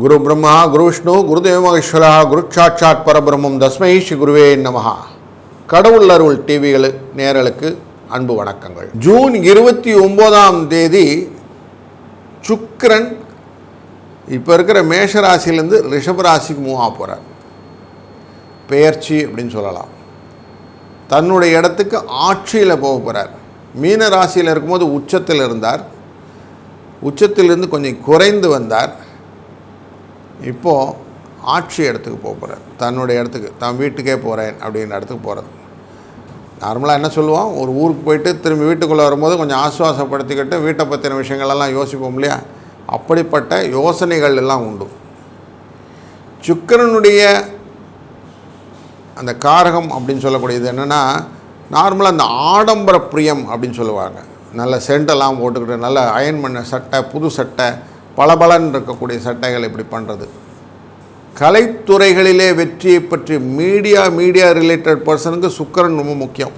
குரு பிரம்மா குரு விஷ்ணு குருதேவ மகேஸ்வரா குரு சாட்சாத் பரபிரம்மம் தஸ்மை ஸ்ரீ குருவே நமஹா. கடவுள் அருள் டிவிகள் நேரலுக்கு அன்பு வணக்கங்கள். ஜூன் இருபத்தி ஒம்போதாம் தேதி சுக்கரன் இப்போ இருக்கிற மேஷ ராசியிலேருந்து ரிஷப ராசிக்கு மூவ் ஆக போகிறார் பெயர்ச்சி அப்படின்னு சொல்லலாம். தன்னுடைய இடத்துக்கு ஆட்சியில் போக போகிறார் மீன ராசியில் இருக்கும்போது உச்சத்தில் இருந்தார். உச்சத்திலிருந்து கொஞ்சம் குறைந்து வந்தார். இப்போது ஆட்சி இடத்துக்கு போக போகிறேன் தன்னுடைய இடத்துக்கு தான் வீட்டுக்கே போகிறேன் அப்படின்ற இடத்துக்கு போகிறது நார்மலாக என்ன சொல்லுவோம்? ஒரு ஊருக்கு போயிட்டு திரும்பி வீட்டுக்குள்ளே வரும்போது கொஞ்சம் ஆசுவாசப்படுத்திக்கிட்டு வீட்டை பற்றின விஷயங்களெல்லாம் யோசிப்போம் இல்லையா? அப்படிப்பட்ட யோசனைகள் எல்லாம் உண்டு. சுக்கரனுடைய அந்த காரகம் அப்படின்னு சொல்லக்கூடியது என்னென்னா நார்மலாக அந்த ஆடம்பர பிரியம் அப்படின்னு சொல்லுவாங்க. நல்ல சென்டெல்லாம் போட்டுக்கிட்டு நல்ல அயன் பண்ண சட்டை புது சட்டை பளபளன்னு இருக்கக்கூடிய சட்டைகள் இப்படி பண்ணுறது கலைத்துறைகளிலே வெற்றியை பற்றி மீடியா மீடியா ரிலேட்டட் பர்சனுக்கு சுக்கரன் ரொம்ப முக்கியம்.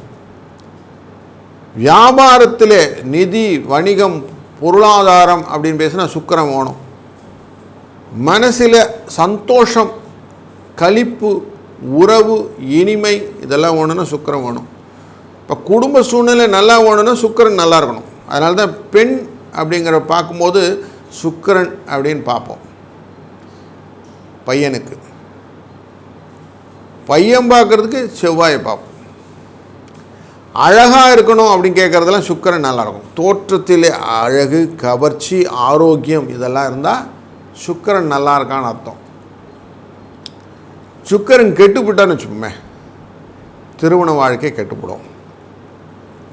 வியாபாரத்திலே நிதி வணிகம் பொருளாதாரம் அப்படின்னு பேசினா சுக்கரம் வேணும். மனசில் சந்தோஷம் களிப்பு உறவு இனிமை இதெல்லாம் வேணும்னா சுக்கரம் வேணும். இப்போ குடும்ப சூழ்நிலை நல்லா வேணும்னா சுக்கரன் நல்லா இருக்கணும். அதனால தான் பெண் அப்படிங்கிற பார்க்கும்போது சுக்கரன் அப்படின்னு பார்ப்போம். பையனுக்கு. பையன் பார்க்குறதுக்கு செவ்வாயை பார்ப்போம். அழகாக இருக்கணும் அப்படின்னு கேட்குறதெல்லாம் சுக்கரன் நல்லாயிருக்கும் தோற்றத்திலே அழகு கவர்ச்சி ஆரோக்கியம் இதெல்லாம் இருந்தால் சுக்கரன் நல்லா இருக்கான்னு அர்த்தம். சுக்கரன் கெட்டுப்பட்டான்னு வச்சுக்கோமே. திருமண வாழ்க்கை கெட்டுப்படும்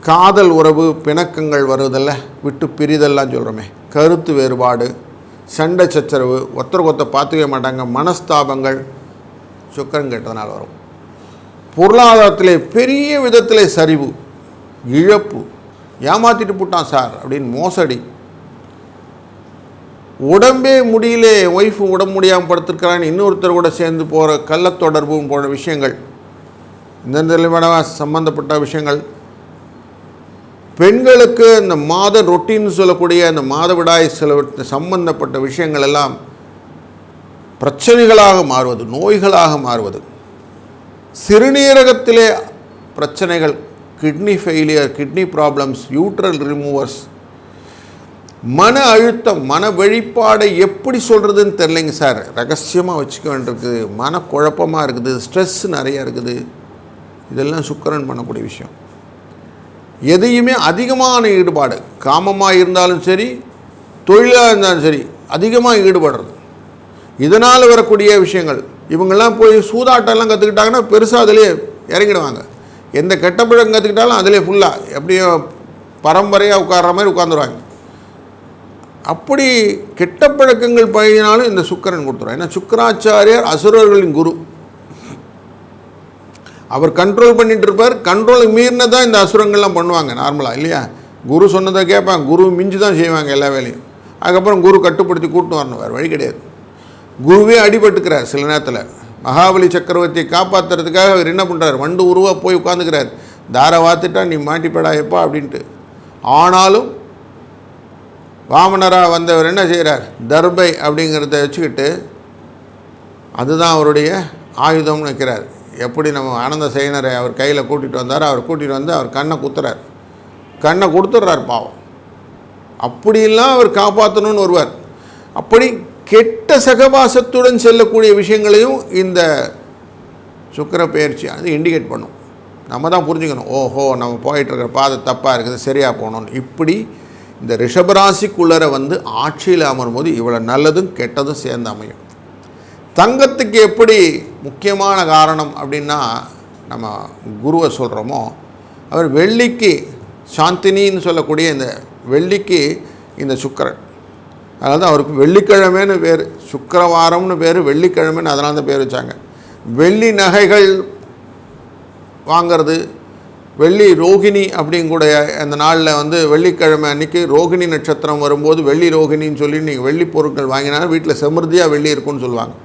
காதல் உறவு பிணக்கங்கள் வருவதில்ல விட்டு பிரிதெல்லாம் சொல்கிறோமே கருத்து வேறுபாடு சண்டை சச்சரவு ஒருத்தருக்கு ஒருத்தர் பார்த்துக்க மாட்டாங்க மனஸ்தாபங்கள் சுக்கரம் கெட்டதுனால வரும். பொருளாதாரத்திலே பெரிய விதத்திலே சரிவு இழப்பு. ஏமாற்றிட்டு போட்டான் சார் அப்படின்னு மோசடி. உடம்பே முடியலே ஒய்ஃபு உடம்பு முடியாமல் படுத்திருக்கிறான்னு இன்னொருத்தர் கூட சேர்ந்து போகிற கள்ளத்தொடர்பு போன்ற விஷயங்கள். இந்த நிலைமையான சம்பந்தப்பட்ட விஷயங்கள். பெண்களுக்கு இந்த மாத ரொட்டின்னு சொல்லக்கூடிய அந்த மாதவிடாய் சில சம்பந்தப்பட்ட விஷயங்கள் எல்லாம் பிரச்சனைகளாக மாறுவது நோய்களாக மாறுவது. சிறுநீரகத்திலே பிரச்சனைகள் கிட்னி ஃபெயிலியர் கிட்னி ப்ராப்ளம்ஸ் யூட்ரல் ரிமூவர்ஸ் மன அழுத்தம் மன வெளிப்பாடை எப்படி சொல்கிறதுன்னு தெரிலைங்க சார். ரகசியமாக வச்சுக்க வேண்டியிருக்குது மன குழப்பமாக இருக்குது. ஸ்ட்ரெஸ் நிறையா இருக்குது. இதெல்லாம் சுக்கரன் பண்ணக்கூடிய விஷயம். எதையுமே அதிகமான ஈடுபாடு காமமாக இருந்தாலும் சரி தொழிலாக இருந்தாலும் சரி அதிகமாக ஈடுபடுறது. இதனால் வரக்கூடிய விஷயங்கள் இவங்கெல்லாம் போய் சூதாட்டம்லாம் கற்றுக்கிட்டாங்கன்னா பெருசாக அதிலே இறங்கிடுவாங்க. எந்த கெட்ட பழக்கம் கற்றுக்கிட்டாலும் அதிலே ஃபுல்லாக எப்படியோ பரம்பரையாக உட்கார்ற மாதிரி உட்காந்துருவாங்க அப்படி கெட்ட பழக்கங்கள் பழகினாலும் இந்த சுக்கரன் கொடுத்துரும் ஏன்னா சுக்கராச்சாரியார் அசுரர்களின் குரு. அவர் கண்ட்ரோல் பண்ணிட்டு இருப்பார் கண்ட்ரோலுக்கு மீறினதான் இந்த அசுரங்கள்லாம் பண்ணுவாங்க நார்மலாக இல்லையா? குரு சொன்னதை கேட்பாங்க. குரு மிஞ்சி தான் செய்வாங்க எல்லா வேலையும். அதுக்கப்புறம் குரு கட்டுப்படுத்தி கூட்டு வரணும் வேறு வழி கிடையாது. குருவே அடிபட்டுக்கிறார் சில நேரத்தில். மகாபலி சக்கரவர்த்தியை காப்பாற்றுறதுக்காக அவர் என்ன பண்ணுறார் வண்டு உருவாக போய் உட்காந்துக்கிறார் தாரை வாத்துட்டா நீ மாட்டிப்படா எப்பா? அப்படின்ட்டு. ஆனாலும் வாமனராக வந்தவர் என்ன செய்கிறார் தர்பை அப்படிங்கிறத வச்சுக்கிட்டு அதுதான் அவருடைய ஆயுதம்னு வைக்கிறார். எப்படி நம்ம ஆனந்த சைனரை அவர் கையில் கூட்டிகிட்டு வந்தார் அவர் கூட்டிகிட்டு வந்து அவர் கண்ணை குத்துறார். கண்ணை கொடுத்துட்றார் பாவம். அப்படிலாம் அவர் காப்பாற்றணும்னு வருவார் அப்படி கெட்ட சகவாசத்துடன் செல்லக்கூடிய விஷயங்களையும் இந்த சுக்கர பயிற்சி அது இண்டிகேட் பண்ணும். நம்ம தான் புரிஞ்சுக்கணும். ஓஹோ நம்ம போயிட்டுருக்கிற பாதை தப்பாக இருக்குது சரியாக போகணும்னு. இப்படி இந்த ரிஷபராசிக்குள்ளரை வந்து ஆட்சியில் அமரும் போது இவ்வளோ நல்லதும் கெட்டதும் சேர்ந்து அமையும். தங்கத்துக்கு எப்படி முக்கியமான காரணம் அப்படின்னா நம்ம குருவை சொல்கிறோமோ அவர் வெள்ளிக்கு சாந்தினின்னு சொல்லக்கூடிய இந்த வெள்ளிக்கு இந்த சுக்கரன். அதாவது அவருக்கு வெள்ளிக்கிழமைன்னு பேர் சுக்கரவாரம்னு பேர் வெள்ளிக்கிழமைன்னு அதனால தான் பேர் வச்சாங்க. வெள்ளி நகைகள் வாங்கிறது வெள்ளி ரோகிணி அப்படிங்கூடைய அந்த நாளில் வந்து வெள்ளிக்கிழமை அன்றைக்கி ரோகிணி நட்சத்திரம் வரும்போது வெள்ளி ரோகிணின்னு சொல்லி நீங்கள் வெள்ளி பொருட்கள் வாங்கினாலும் வீட்டில் செமிருதியாக வெள்ளி இருக்கும்னு சொல்லுவாங்க.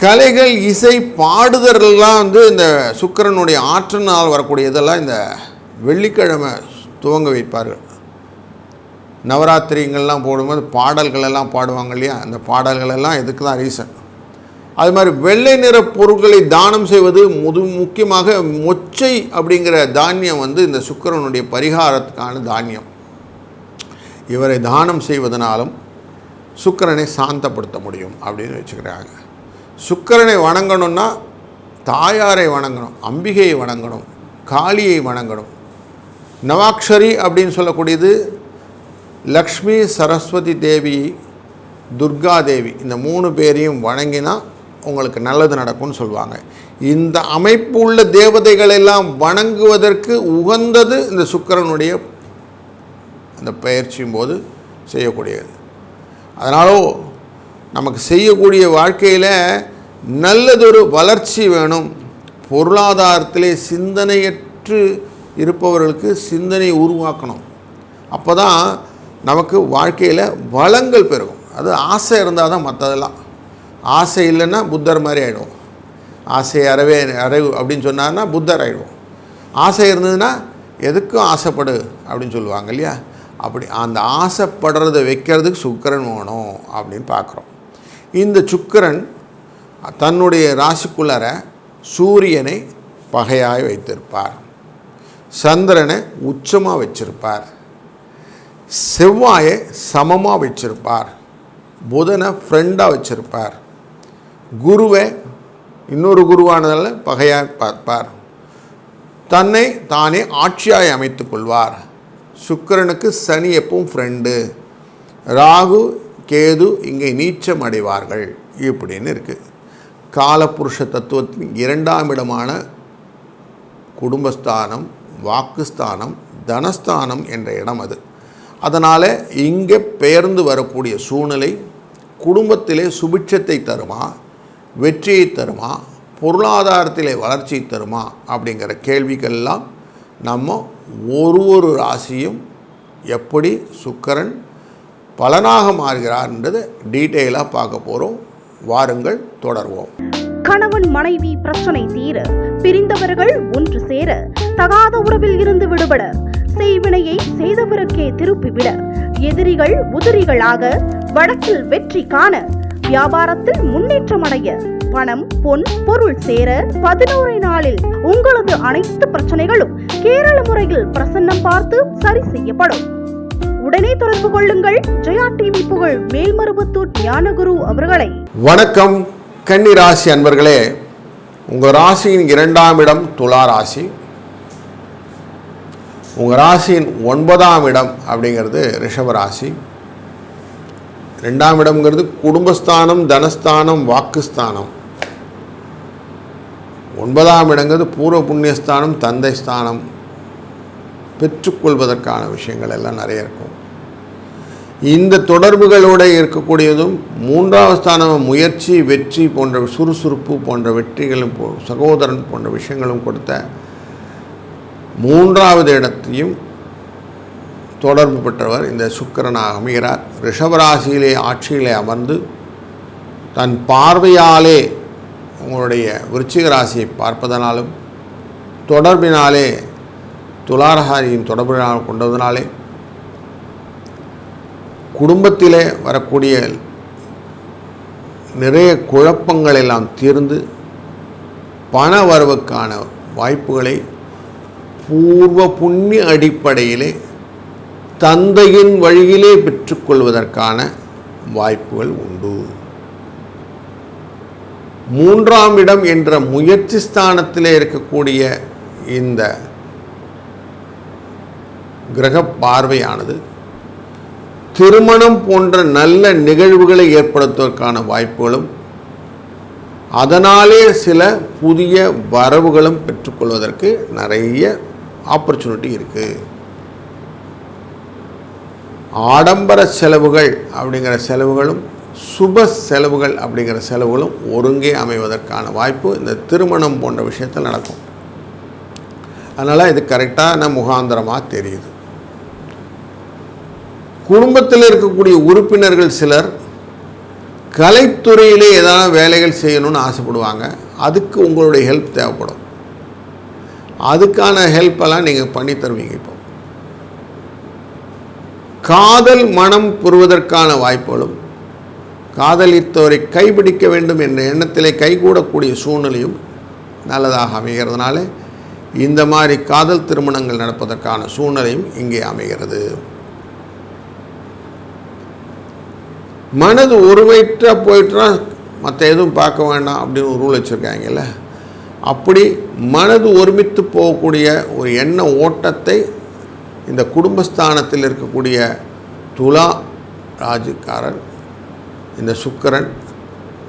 கலைகள் இசை பாடுதல்லாம் வந்து இந்த சுக்கரனுடைய ஆற்றனால் வரக்கூடிய இதெல்லாம் இந்த வெள்ளிக்கிழமை துவங்க வைப்பார்கள். நவராத்திரிங்கள்லாம் போடும்போது பாடல்கள் எல்லாம் பாடுவாங்க இல்லையா? அந்த பாடல்கள் எல்லாம் இதுக்கு தான் ரீசன் அது மாதிரி வெள்ளை நிற பொருட்களை தானம் செய்வது முது முக்கியமாக மொச்சை அப்படிங்கிற தானியம் வந்து இந்த சுக்கிரனுடைய பரிகாரத்துக்கான தானியம். இவரை தானம் செய்வதனாலும் சுக்கிரனை சாந்தப்படுத்த முடியும் அப்படின்னு வச்சுக்கிறாங்க. சுக்கிரனை வணங்கணும்னா தாயாரை வணங்கணும் அம்பிகையை வணங்கணும் காளியை வணங்கணும். நவாக்ஷரி அப்படின்னு சொல்லக்கூடியது லக்ஷ்மி சரஸ்வதி தேவி துர்கா தேவி இந்த மூணு பேரையும் வணங்கினா உங்களுக்கு நல்லது நடக்கும்னு சொல்லுவாங்க. இந்த அமைப்பு உள்ள தேவதைகள் எல்லாம் வணங்குவதற்கு உகந்தது இந்த சுக்கிரனுடைய அந்த பயிற்சியும் போது செய்யக்கூடியது. அதனாலோ நமக்கு செய்யக்கூடிய வாழ்க்கையில் நல்லதொரு வளர்ச்சி வேணும். பொருளாதாரத்திலே சிந்தனையற்று இருப்பவர்களுக்கு சிந்தனை உருவாக்கணும். அப்போ தான் நமக்கு வாழ்க்கையில் வளங்கள் பெருகும். அது ஆசை இருந்தால் தான் மற்றதெல்லாம் ஆசை இல்லைன்னா புத்தர் மாதிரி ஆகிடும் ஆசை அறவே அறைவு அப்படின்னு சொன்னார்னா புத்தர் ஆகிடுவோம் ஆசை இருந்ததுன்னா எதுக்கும் ஆசைப்படு அப்படின்னு சொல்லுவாங்க இல்லையா? அப்படி அந்த ஆசைப்படுறதை வைக்கிறதுக்கு சுக்கரன் வேணும் அப்படின்னு பார்க்குறோம். இந்த சுக்கிரன் தன்னுடைய ராசிக்குள்ளார சூரியனை பகையாய் வைத்திருப்பார். சந்திரனை உச்சமாக வச்சிருப்பார். செவ்வாயை சமமாக வச்சிருப்பார். புதனை ஃப்ரெண்டாக வச்சிருப்பார். குருவை இன்னொரு குருவானதால் பகையாக பார்ப்பார். தன்னை தானே ஆட்சியாய் அமைத்து கொள்வார். சுக்கிரனுக்கு சனி எப்பவும் ஃப்ரெண்டு ராகு கேது இங்கே நீச்சம் அடைவார்கள். இப்படின்னு இருக்குது காலபுருஷ தத்துவத்தின் இரண்டாம் இடமான குடும்பஸ்தானம் வாக்குஸ்தானம் தனஸ்தானம் என்ற இடம் அது. அதனால் இங்கே பெயர்ந்து வரக்கூடிய சூழ்நிலை குடும்பத்திலே சுபிட்சத்தை தருமா வெற்றியை தருமா பொருளாதாரத்திலே வளர்ச்சியை தருமா அப்படிங்கிற கேள்விக்கெல்லாம் நம்ம ஒரு ஒரு ராசியும் எப்படி சுக்கரன் பலனாக மாறுகிறார்ன்றதை டீட்டெயிலாக பார்க்க போகிறோம் வாருங்கள் தொடர்வோம். கணவன் மனைவி பிரச்சனை தீர பிரிந்தவர்கள் ஒன்று சேர தகாத உறவில் இருந்து விடுபட செய்வினையை செய்தவருக்கே திருப்பிவிட எதிரிகள் உதிரிகளாக வழக்கில் வெற்றி காண வியாபாரத்தில் முன்னேற்றம் அடைய பணம் பொன் பொருள் சேர பதினோரு நாளில் உங்களது அனைத்து பிரச்சனைகளும் கேரள முறையில் பிரசன்னம் பார்த்து சரி செய்யப்படும். உடனே தொடர்பு கொள்ளுங்கள். ஜெயா டிவி புகழ் மேல்மருவத்தூர் ஞானகுரு அவர்களை. வணக்கம் கன்னி ராசி அன்பர்களே. உங்கள் ராசியின் இரண்டாம் இடம் துலா ராசி. உங்கள் ராசியின் ஒன்பதாம் இடம் அப்படிங்கிறது ரிஷப ராசி. ரெண்டாம் இடம்ங்கிறது குடும்பஸ்தானம் தனஸ்தானம் வாக்குஸ்தானம். ஒன்பதாம் இடங்கிறது பூர்வ புண்ணியஸ்தானம் தந்தை ஸ்தானம் பெற்றுக்கொள்வதற்கான விஷயங்கள் எல்லாம் நிறைய இருக்கும். இந்த தொடர்புகளோடு இருக்கக்கூடியதும் மூன்றாவது ஸ்தானம் முயற்சி வெற்றி போன்ற சுறுசுறுப்பு போன்ற வெற்றிகளும் போ- சகோதரன் போன்ற விஷயங்களும் கொடுத்த மூன்றாவது இடத்தையும் தொடர்பு பெற்றவர் இந்த சுக்கரனாக அமைகிறார். ரிஷபராசியிலே ஆட்சியிலே அமர்ந்து தன் பார்வையாலே உங்களுடைய விருச்சிக ராசியை பார்ப்பதனாலும் தொடர்பினாலே துலாரகாரியின் தொடர்பினால் கொண்டதனாலே குடும்பத்திலே வரக்கூடிய நிறைய குழப்பங்கள் எல்லாம் தீர்ந்து பண வரவுக்கான வாய்ப்புகளை பூர்வ புண்ணிய அடிப்படையிலே தந்தையின் வழியிலே பெற்றுக்கொள்வதற்கான வாய்ப்புகள் உண்டு. மூன்றாம் இடம் என்ற முயற்சி ஸ்தானத்திலே இருக்கக்கூடிய இந்த கிரக பார்வையானது திருமணம் போன்ற நல்ல நிகழ்வுகளை ஏற்படுத்துவதற்கான வாய்ப்புகளும் அதனாலே சில புதிய வரவுகளும் பெற்றுக்கொள்வதற்கு நிறைய ஆப்பர்ச்சுனிட்டி இருக்குது ஆடம்பர செலவுகள் அப்படிங்கிற செலவுகளும் சுப செலவுகள் அப்படிங்கிற செலவுகளும் ஒருங்கே அமைவதற்கான வாய்ப்பு இந்த திருமணம் போன்ற விஷயத்தில் நடக்கும். அதனால் இது கரெக்டான முகாந்திரமாக தெரியுது. குடும்பத்தில் இருக்கக்கூடிய உறுப்பினர்கள் சிலர் கலைத்துறையிலே ஏதாவது வேலைகள் செய்யணும்னு ஆசைப்படுவாங்க. அதுக்கு உங்களுடைய ஹெல்ப் தேவைப்படும். அதுக்கான ஹெல்ப்பெல்லாம் நீங்கள் பண்ணி தருவீங்க இப்போ. காதல் மனம் புரிவதற்கான வாய்ப்புகளும் காதலித்தவரை கைபிடிக்க வேண்டும் என்ற எண்ணத்திலே கைகூடக்கூடிய சூழ்நிலையும் நல்லதாக அமைகிறதுனால இந்த மாதிரி காதல் திருமணங்கள் நடப்பதற்கான சூழ்நிலையும் இங்கே அமைகிறது. மனது ஒருமைற்ற போயிட்டுனா மற்ற எதுவும் பார்க்க வேண்டாம் அப்படின்னு ஒரு ரூல் வச்சுருக்காங்கல்ல? அப்படி மனது ஒருமித்து போகக்கூடிய ஒரு எண்ண ஓட்டத்தை இந்த குடும்பஸ்தானத்தில் இருக்கக்கூடிய துலா ராஜுக்காரன் இந்த சுக்கிரன்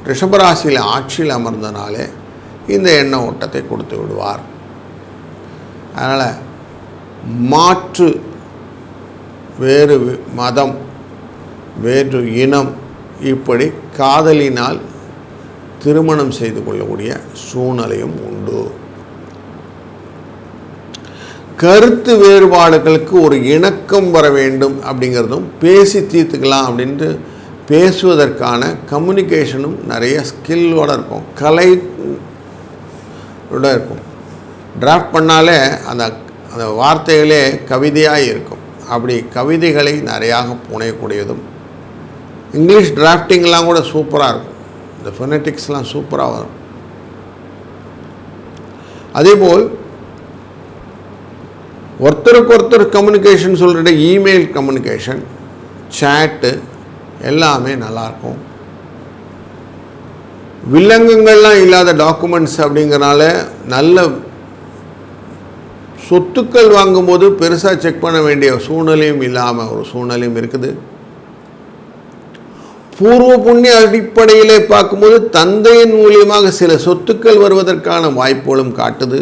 ரிஷபராசியில் ஆட்சியில் அமர்ந்தனாலே இந்த எண்ண ஓட்டத்தை கொடுத்து விடுவார். அதனால் மாற்று வேறு மதம் வேறு இனம் இப்படி காதலினால் திருமணம் செய்து கொள்ளக்கூடிய சூழ்நிலையும் உண்டு. கருத்து வேறுபாடுகளுக்கு ஒரு இணக்கம் வர வேண்டும் அப்படிங்கிறதும் பேசி தீர்த்துக்கலாம் அப்படின்ட்டு பேசுவதற்கான கம்யூனிகேஷனும் நிறைய ஸ்கில்லோடு இருக்கும். கலை இருக்கும். டிராஃப்ட் பண்ணாலே அந்த அந்த வார்த்தைகளே கவிதையாக இருக்கும். அப்படி கவிதைகளை நிறையாக புனையக்கூடியதும் இங்கிலீஷ் டிராஃப்டிங்லாம் கூட சூப்பராக இருக்கும். இந்த ஃபெனட்டிக்ஸ்லாம் சூப்பராக வரும். அதேபோல் ஒருத்தருக்கு ஒருத்தர் கம்யூனிகேஷன் சொல்கிற இமெயில் கம்யூனிகேஷன் சேட்டு எல்லாமே நல்லாயிருக்கும். வில்லங்கங்கள்லாம் இல்லாத டாக்குமெண்ட்ஸ் அப்படிங்கிறனால நல்ல சொத்துக்கள் வாங்கும்போது பெருசாக செக் பண்ண வேண்டிய சூழ்நிலையும் இல்லாமல் ஒரு சூழ்நிலையும் இருக்குது. பூர்வ புண்ணிய அடிப்படையிலே பார்க்கும்போது தந்தையின் மூலியமாக சில சொத்துக்கள் வருவதற்கான வாய்ப்புகளும் காட்டுது.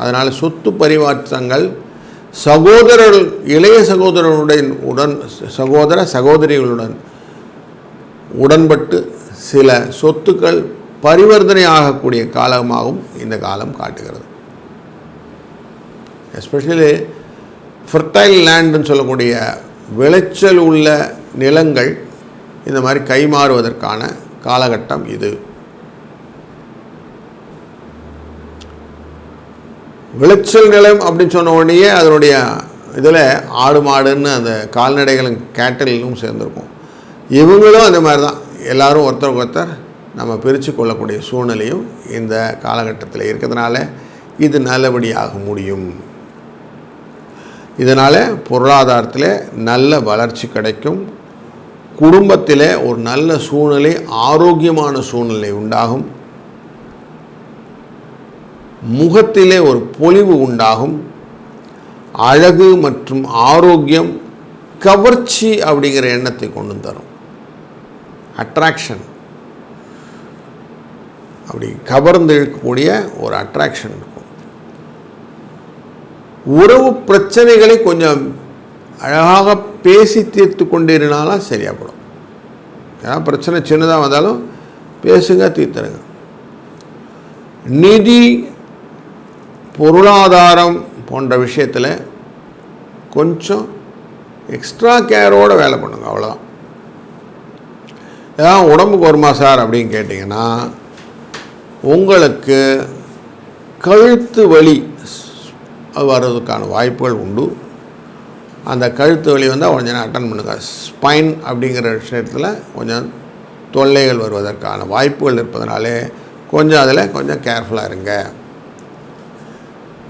அதனால் சொத்து பரிமாற்றங்கள் சகோதரர் இளைய சகோதரனுடன் உடன் சகோதர சகோதரிகளுடன் உடன்பட்டு சில சொத்துக்கள் பரிவர்த்தனை ஆகக்கூடிய காலமாகவும் இந்த காலம் காட்டுகிறது. எஸ்பெஷலி ஃபர்டைல் லேண்டுன்னு சொல்லக்கூடிய விளைச்சல் உள்ள நிலங்கள் இந்த மாதிரி கைமாறுவதற்கான காலகட்டம் இது. விளைச்சல் நிலம் அப்படின்னு சொன்ன உடனேயே அதனுடைய இதில் ஆடு மாடுன்னு அந்த கால்நடைகளும் கேட்டலும் சேர்ந்துருக்கும். இவங்களும் அந்த மாதிரி தான். எல்லாரும் ஒருத்தருக்கு ஒருத்தர் நம்ம பிரித்து கொள்ளக்கூடிய சூழ்நிலையும் இந்த காலகட்டத்தில் இருக்கிறதுனால இது நல்லபடியாக முடியும். இதனால் பொருளாதாரத்தில் நல்ல வளர்ச்சி கிடைக்கும். குடும்பத்தில் ஒரு நல்ல சூழ்நிலை ஆரோக்கியமான சூழ்நிலை உண்டாகும். முகத்திலே ஒரு பொலிவு உண்டாகும். அழகு மற்றும் ஆரோக்கியம் கவர்ச்சி அப்படிங்கிற எண்ணத்தை கொண்டு தரும். அட்ராக்ஷன் அப்படி கவர்ந்து இழுக்கக்கூடிய ஒரு அட்ராக்ஷன் இருக்கும். உறவு பிரச்சனைகளை கொஞ்சம் அழகாக பேசி தீர்த்து கொண்டிருந்தாலும் சரியாக போடும் ஏதாவது பிரச்சனை சின்னதாக வந்தாலும் பேசுங்க தீர்த்துருங்க. நிதி பொருளாதாரம் போன்ற விஷயத்தில் கொஞ்சம் எக்ஸ்ட்ரா கேரோடு வேலை பண்ணுங்க அவ்வளோதான் ஏதாவது உடம்புக்கு வருமா சார் அப்படின்னு கேட்டிங்கன்னா உங்களுக்கு கழுத்து வலி வர்றதுக்கான வாய்ப்புகள் உண்டு. அந்த கழுத்து வலி வந்தால் கொஞ்சம் நேரம் அட்டன் பண்ணுங்கள் ஸ்பைன் அப்படிங்கிற விஷயத்தில் கொஞ்சம் தொல்லைகள் வருவதற்கான வாய்ப்புகள் இருப்பதனாலே கொஞ்சம் அதில் கொஞ்சம் கேர்ஃபுல்லாக இருங்க.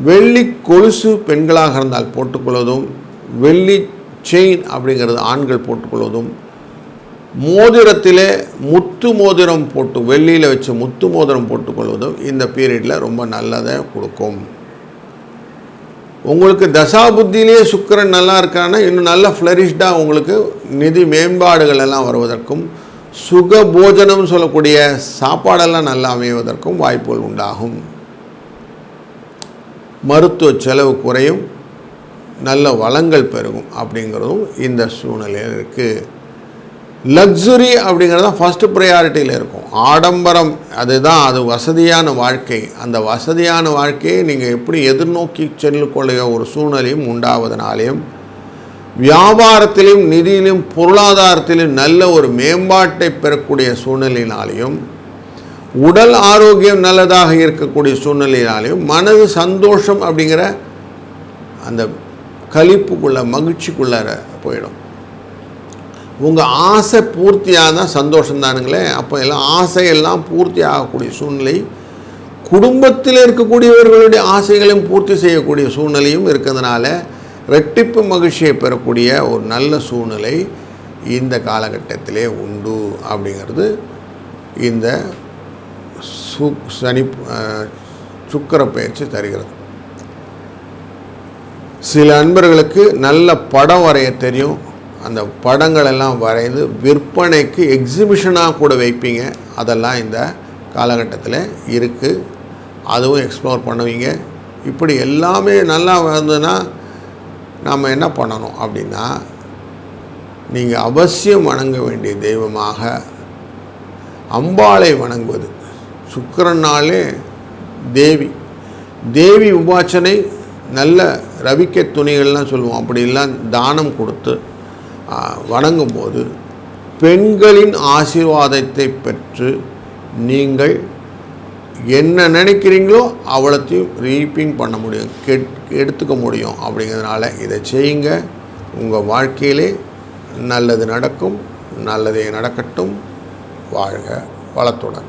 வெள்ளி கொலுசு பெண்களாக இருந்தால் போட்டுக்கொள்வதும் வெள்ளி செயின் அப்படிங்கிறது ஆண்கள் போட்டுக்கொள்வதும் மோதிரத்திலே முத்து மோதிரம் போட்டு வெள்ளியில் வச்சு முத்து மோதிரம் போட்டுக்கொள்வதும் இந்த பீரியடில் ரொம்ப நல்லதை கொடுக்கும். உங்களுக்கு தசாபுத்தியிலேயே சுக்கிரன் நல்லா இருக்கான்னா இன்னும் நல்லா ஃப்ளரிஷ்டாக உங்களுக்கு நிதி மேம்பாடுகள் எல்லாம் வருவதற்கும் சுக போஜனம் சொல்லக்கூடிய சாப்பாடெல்லாம் நல்லா அமைவதற்கும் வாய்ப்புகள் உண்டாகும். மருத்துவ செலவு குறையும் நல்ல வளங்கள் பெருகும் அப்படிங்கிறதும் இந்த சூழ்நிலையில் இருக்குது லக்ஸுரி அப்படிங்கிறது தான் ஃபஸ்ட்டு ப்ரையாரிட்டியில் இருக்கும். ஆடம்பரம் அதுதான் அது வசதியான வாழ்க்கை. அந்த வசதியான வாழ்க்கையை நீங்கள் எப்படி எதிர்நோக்கி செல்லக்கூடிய ஒரு சூழ்நிலையும் உண்டாவதனாலையும் வியாபாரத்திலும் நிதியிலும் பொருளாதாரத்திலும் நல்ல ஒரு மேம்பாட்டை பெறக்கூடிய சூழ்நிலையினாலையும் உடல் ஆரோக்கியம் நல்லதாக இருக்கக்கூடிய சூழ்நிலையினாலையும் மனது சந்தோஷம் அப்படிங்கிற அந்த கலிப்புக்குள்ள மகிழ்ச்சிக்குள்ளார போயிடும். உங்கள் ஆசை பூர்த்தியாக தான் சந்தோஷம் தானுங்களே அப்போ எல்லாம் ஆசையெல்லாம் பூர்த்தி ஆகக்கூடிய சூழ்நிலை குடும்பத்தில் இருக்கக்கூடியவர்களுடைய ஆசைகளையும் பூர்த்தி செய்யக்கூடிய சூழ்நிலையும் இருக்கிறதுனால ரெட்டிப்பு மகிழ்ச்சியை பெறக்கூடிய ஒரு நல்ல சூழ்நிலை இந்த காலகட்டத்திலே உண்டு அப்படிங்கிறது இந்த சு சனி சுக்கர பயிற்சி தருகிறது. சில அன்பர்களுக்கு நல்ல படம் வரைய தெரியும். அந்த படங்கள் எல்லாம் வரைந்து விற்பனைக்கு எக்ஸிபிஷனாக கூட வைப்பீங்க. அதெல்லாம் இந்த காலகட்டத்தில் இருக்குது அதுவும் எக்ஸ்ப்ளோர் பண்ணுவீங்க. இப்படி எல்லாமே நல்லா வந்ததுன்னா நாம் என்ன பண்ணணும் அப்படின்னா நீங்கள் அவசியம் வணங்க வேண்டிய தெய்வமாக அம்பாளை வணங்குவது. சுக்கரனாலே தேவி. தேவி உபாசனை நல்ல ரவிக்க துணிகள்லாம் சொல்லுவோம். அப்படிலாம் தானம் கொடுத்து வணங்கும்போது பெண்களின் ஆசீர்வாதத்தை பெற்று நீங்கள் என்ன நினைக்கிறீங்களோ அவ்வளோத்தையும் ரீப்பிங் பண்ண முடியும் கெட் எடுத்துக்க முடியும் அப்படிங்கிறதுனால இதை செய்யுங்க. உங்கள் வாழ்க்கையிலே நல்லது நடக்கும் நல்லதே நடக்கட்டும். வாழ்க வளத்துடன்.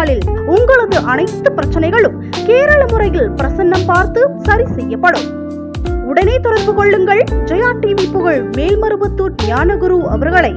நாளில் உங்களது அனைத்து பிரச்சனைகளும் கேரள முறையில் பிரசன்னம் பார்த்து சரி செய்யப்படும். உடனே தொடர்பு கொள்ளுங்கள். ஜெயா டிவி புகழ் மேல்மருவத்தூர் ஞானகுரு அவர்களை.